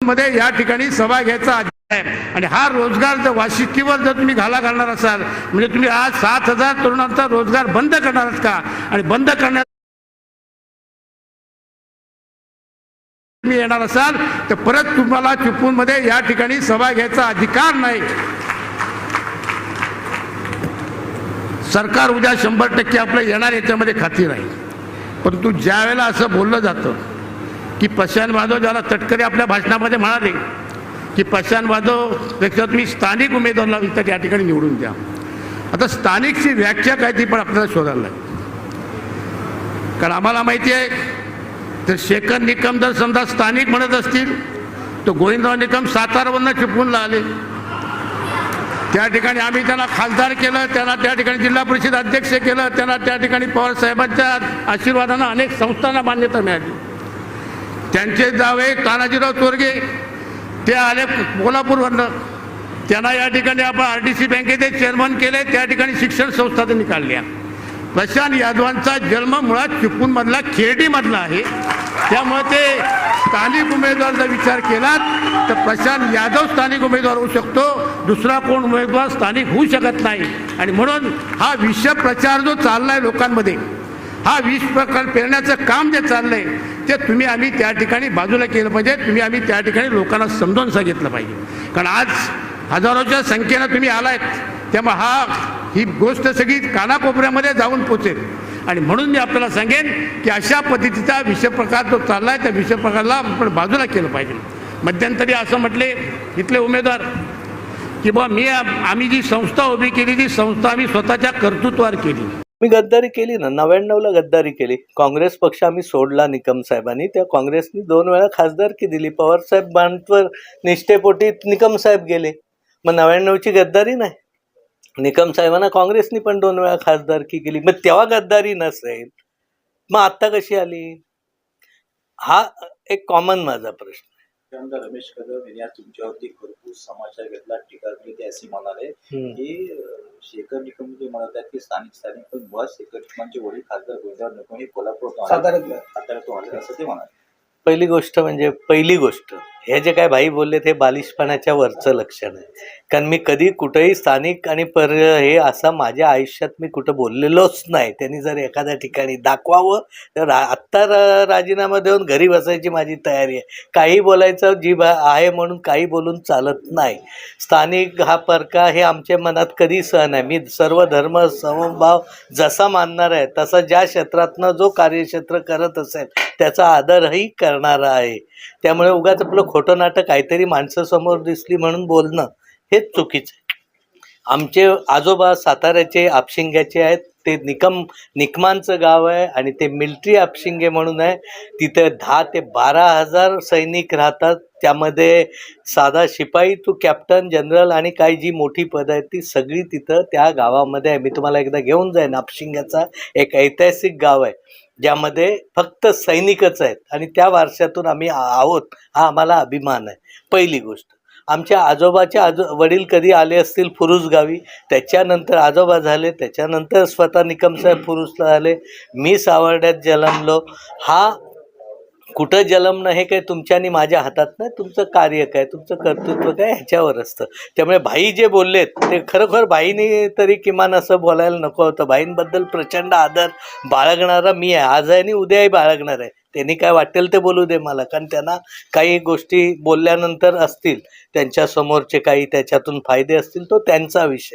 मध्ये या ठिकाणी सभा घ्यायचा आहे. आणि हा रोजगार जर वाशिष्ठीवर जर तुम्ही घाला घालणार असाल म्हणजे तुम्ही आज सात हजार तरुणांचा रोजगार बंद करणार आहात का? आणि बंद करण्यात तुम्ही येणार असाल तर परत तुम्हाला चिपळूणमध्ये या ठिकाणी सभा घ्यायचा अधिकार नाही. सरकार उद्या शंभर टक्के आपलं येणार याच्यामध्ये खात्री नाही परंतु ज्या वेळेला असं बोललं जातं की प्रशांत माधव ज्याला तटकरे आपल्या भाषणामध्ये म्हणाले की प्रशांत माधवपेक्षा तुम्ही स्थानिक उमेदवाराला इथं या ठिकाणी निवडून द्या. आता स्थानिकची व्याख्या काय ती पण आपल्याला शोधायला लागेल. कारण आम्हाला माहिती आहे तर शेखर निकम जर समजा स्थानिक म्हणत असतील तर गोविंदराव निकम सातारावरनं चिपकून लागले त्या ठिकाणी आम्ही त्यांना खासदार केलं त्यांना त्या ठिकाणी जिल्हा परिषद अध्यक्ष केलं त्यांना त्या ठिकाणी पवार साहेबांच्या आशीर्वादानं अनेक संस्थांना मान्यता मिळाली. त्यांचे जावे तानाजीराव चोरगे. ते आले कोल्हापूरवरनं. त्यांना या ठिकाणी आपण आर डी सी बँकेचे चेअरमन केले त्या ठिकाणी शिक्षण संस्था त्यांनी काढल्या प्रशांत यादवांचा जन्म मुळात चिपळूणमधला खेर्डीमधला आहे. त्यामुळे ते स्थानिक उमेदवाराचा विचार केलात तर प्रशांत यादव स्थानिक उमेदवार होऊ शकतो. दुसरा कोण उमेदवार स्थानिक होऊ शकत नाही. आणि म्हणून हा विषय प्रचार जो चाललाय लोकांमध्ये हा वीज प्रकल्प पेरण्याचं काम जे चाललंय ते तुम्ही आम्ही त्या ठिकाणी बाजूला केलं पाहिजे. तुम्ही आम्ही त्या ठिकाणी लोकांना समजावून सांगितलं पाहिजे. कारण आज हजारोच्या संख्येनं तुम्ही आलायत. त्यामुळे हा ही गोष्ट सगळी कानाकोपऱ्यामध्ये जाऊन पोचेल. आणि म्हणून मी आपल्याला सांगेन की अशा पद्धतीचा विषयप्रकार जो जो चाललाय त्या विषयप्रकारला आपण बाजूला केलं पाहिजे. मध्यंतरी असं म्हटले इथले उमेदवार की बा मी आम्ही जी संस्था उभी केली ती संस्था आम्ही स्वतःच्या कर्तृत्वावर केली. मी गद्दारी केली ना नव्याण्णवला गद्दारी केली. काँग्रेस पक्ष आम्ही सोडला निकम साहेबांनी. त्या काँग्रेसनी दोन वेळा खासदारकी दिली. पवार साहेब बांधवर निष्ठेपोटी निकम साहेब गेले. मग नव्याण्णवची गद्दारी नाही. निकम साहेबांना काँग्रेसनी पण दोन वेळा खासदारकी केली. मग तेव्हा गद्दारी नसेल मग आत्ता कशी आली? हा एक कॉमन माझा प्रश्न रमेश कदम यांनी आज तुमच्यावरती भरपूर समाचार घेतला टीका केली ते असे म्हणाले. की शेखर निकम जे म्हणत आहेत की स्थानिक स्थानिक पण मुळात शेखर निकमांचे वडील खासदार निकम हे कोल्हापूर साताऱ्यातून आले असं ते म्हणाले पहिली गोष्ट म्हणजे पहिली गोष्ट हे जे काय भाई बोलले ते बालिशपणाच्या वरचं लक्षण आहे. कारण मी कधी कुठंही स्थानिक आणि पर हे असं माझ्या आयुष्यात मी कुठं बोललेलोच नाही. त्यांनी जर एखाद्या ठिकाणी दाखवावं तर आत्ता र- राजीनामा देऊन घरी बसायची माझी तयारी आहे. काही बोलायचं जी आहे म्हणून काही बोलून चालत नाही. स्थानिक हा परका हे आमच्या मनात कधी सहन आहे मी सर्व धर्म समभाव जसा मानणार आहे तसा ज्या क्षेत्रातनं जो कार्यक्षेत्र करत असेल त्याचा आदरही करणारा आहे. त्यामुळे उगाच आपलं खोटं नाटक काहीतरी माणसं समोर दिसली म्हणून बोलणं हेच चुकीचं आहे. आमचे आजोबा साताऱ्याचे आपशिंग्याचे आहेत. ते निकम निकमांचं गाव आहे आणि ते मिल्ट्री आपशिंगे म्हणून आहे. तिथे दहा ते बारा हजार सैनिक राहतात. त्यामध्ये साधा शिपाई तू कॅप्टन जनरल आणि काही जी मोठी पदं आहेत ती सगळी तिथं त्या गावामध्ये आहे. मी तुम्हाला एकदा घेऊन जाईन. आपशिंग्याचा एक ऐतिहासिक गाव आहे. ज्यामध्ये फक्त सैनिकच आहेत. आणि त्या वारशातून आम्ही आहोत हा आम्हाला अभिमान आहे. पहिली गोष्ट. आमच्या आजोबाचे आजो वडील कधी आले असतील फुरुस गावी त्याच्यानंतर आजोबा झाले त्याच्यानंतर स्वतः निकमसाहेब फुरुसला आले मी सावर्ड्यात जन्मलो. हा कुठं जन्मणं हे काय तुमच्या आणि माझ्या हातात नाही? तुमचं कार्य काय? तुमचं कर्तृत्व काय? ह्याच्यावर असतं. त्यामुळे भाई जे बोललेत ते खरोखर भाईने तरी किमान असं बोलायला नको होतं. भाईंबद्दल प्रचंड आदर बाळगणारा मी आहे. आज आहे आणि उद्याही बाळगणार आहे. त्यांनी काय वाटेल ते बोलू दे मला. कारण त्यांना काही गोष्टी बोलल्यानंतर असतील. त्यांच्यासमोरचे काही त्याच्यातून फायदे असतील तो त्यांचा विषय.